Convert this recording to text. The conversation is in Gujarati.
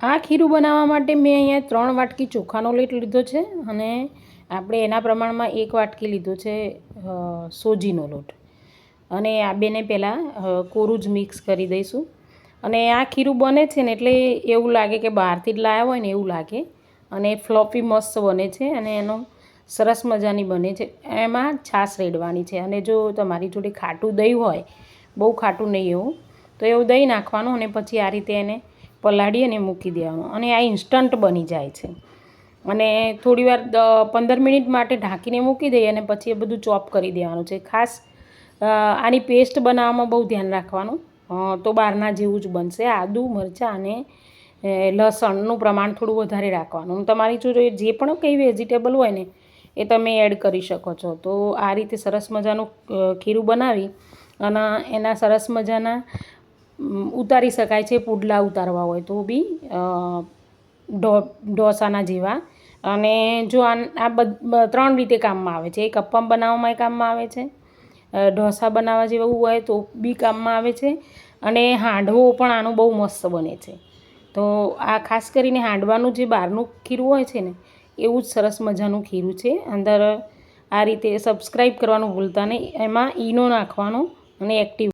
આ ખીરું બનાવવા માટે મેં અહીંયા ત્રણ વાટકી ચોખાનો લોટ લીધો છે અને આપણે એના પ્રમાણમાં એક વાટકી લીધો છે સોજીનો લોટ. અને આ બેને પહેલાં કોરું જ મિક્સ કરી દઈશું. અને આ ખીરું બને છે ને એટલે એવું લાગે કે બહારથી જ લાવ્યા હોય ને એવું લાગે. અને ફ્લોપી મસ્ત બને છે અને એનો સરસ મજાની બને છે. એમાં છાશ રેડવાની છે અને જો તમારી જોડે ખાટું દહીં હોય, બહુ ખાટું નહીં એવું, તો એવું દહીં નાખવાનું અને પછી આ રીતે એને પલાળી અને મૂકી દેવાનું. અને આ ઇન્સ્ટન્ટ બની જાય છે. અને થોડીવાર પંદર મિનિટ માટે ઢાંકીને મૂકી દઈએ અને પછી એ બધું ચોપ કરી દેવાનું છે. ખાસ આની પેસ્ટ બનાવવામાં બહુ ધ્યાન રાખવાનું. તો બહારના જેવું જ બનશે. આદું, મરચાં અને લસણનું પ્રમાણ થોડું વધારે રાખવાનું. તમારી જો જે પણ કંઈ વેજીટેબલ હોય ને, એ તમે એડ કરી શકો છો. તો આ રીતે સરસ મજાનું ખીરું બનાવી અને એના સરસ મજાના ઉતારી શકાય છે પુડલા ઉતારવા હોય તો બી ઢો ઢોસાના જેવા. અને જો આ ત્રણ રીતે કામમાં આવે છે. એક અપ્પમ બનાવવામાં કામમાં આવે છે ઢોસા બનાવવા જેવું હોય તો બી કામમાં આવે છે. અને હાંડવો પણ આનું બહુ મસ્ત બને છે. તો આ ખાસ કરીને હાંડવાનું જે બહારનું ખીરું હોય છે ને, એવું જ સરસ મજાનું ખીરું છે. અંદર આ રીતે સબસ્ક્રાઈબ કરવાનું ભૂલતા નહીં. એમાં ઈનો નાખવાનો અને એક્ટિવ